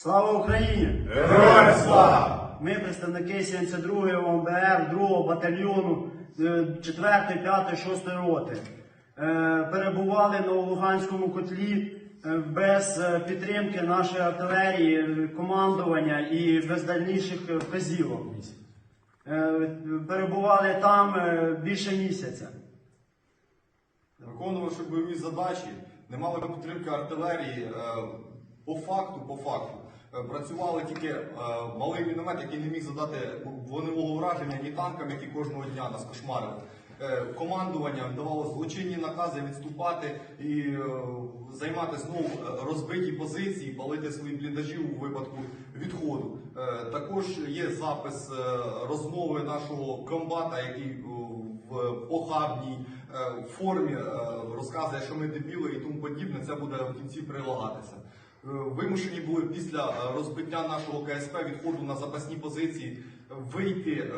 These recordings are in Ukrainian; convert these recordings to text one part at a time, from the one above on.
Слава Україні! Героям слава! Ми представники 72-ї ОМБР 2-го батальйону 4-ї, 5-ї, 6-ї роти. Е, Перебували на Луганському котлі е, без е, підтримки нашої артилерії, командування і без дальніших вказівок. Перебували там більше місяця. Виконувавши бойові задачі, не мали підтримки артилерії. По факту, по факту, е, працювали тільки е, малий міномет, який не міг задати вогневого враження ні танкам, які кожного дня нас кошмарили. Е, Командування давало злочинні накази відступати і е, займати знову е, розбиті позиції, палити свої бліндажі у випадку відходу. Е, Також є запис е, розмови нашого комбата, який е, в похабній е, формі е, розказує, що ми дебіли і тому подібне. Це буде в кінці прилагатися. Е, Вимушені були після е, розбиття нашого КСП відходу на запасні позиції вийти, е,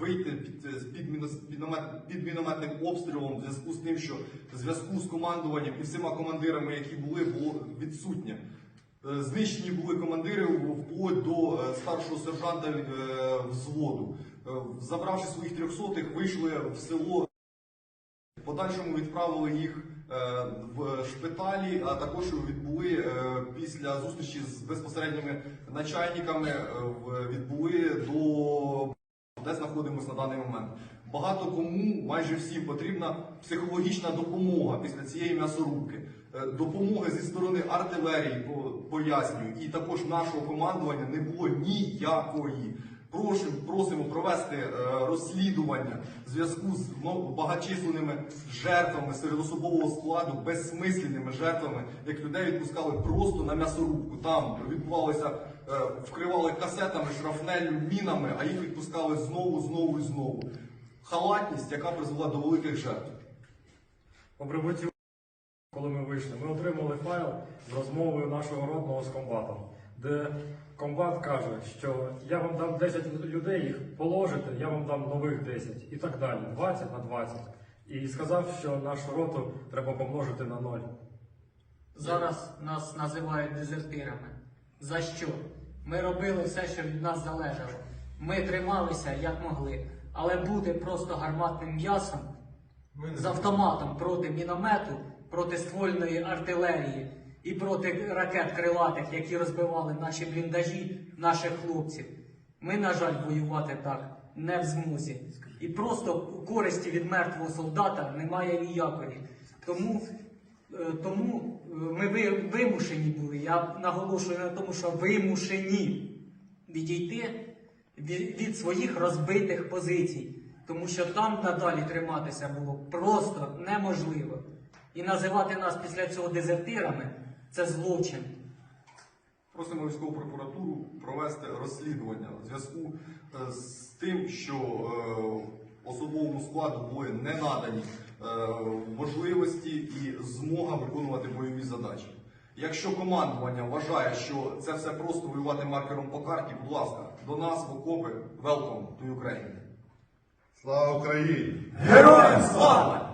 вийти під, під, мінос- під, мінометним обстрілом в зв'язку з тим, що зв'язку з командуванням і всіма командирами, які були, було відсутнє. Знищені були командири вплоть до старшого сержанта взводу. Забравши своїх трьохсотих, вийшли в село. Подальшому відправили їх е, в шпиталі, а також відбули е, після зустрічі з безпосередніми начальниками, е, відбули до де знаходимося на даний момент. Багато кому, майже всім потрібна психологічна допомога після цієї м'ясорубки. Допомоги зі сторони артилерії, по- пояснюю, і також нашого командування не було ніякої. Просимо, просимо провести е, розслідування в зв'язку з ну, багатчисленними жертвами серед особового складу, безсмисленними жертвами, як людей відпускали просто на м'ясорубку. Там відбувалося, е, вкривали касетами, шрафнелью, мінами, а їх відпускали знову, знову і знову. Халатність, яка призвела до великих жертв. Коли ми вийшли, ми отримали файл з розмовою нашого родного з комбатом, де комбат каже, що я вам дам 10 людей, їх положите, я вам дам нових 10 і так далі, 20 на 20. І сказав, що нашу роту треба помножити на 0. Зараз нас називають дезертирами. За що? Ми робили все, що від нас залежало. Ми трималися як могли, але бути просто гарматним м'ясом з автоматом проти міномету, проти ствольної артилерії і проти ракет крилатих, які розбивали наші бліндажі, наших хлопців. Ми, на жаль, воювати так не в змозі. І просто користі від мертвого солдата немає ніякої. Тому Е, Тому е, ми вимушені були, я наголошую на тому, що вимушені відійти від, від своїх розбитих позицій, тому що там надалі триматися було просто неможливо. І називати нас після цього дезертирами це злочин. Просимо військову прокуратуру провести розслідування в зв'язку е, з тим, що е, особовому складу були не надані е, можливості і змога виконувати бойові задачі. Якщо командування вважає, що це все просто воювати маркером по карті, будь ласка, до нас в окопи, welcome to Ukraine. Слава Україні! Героям слава!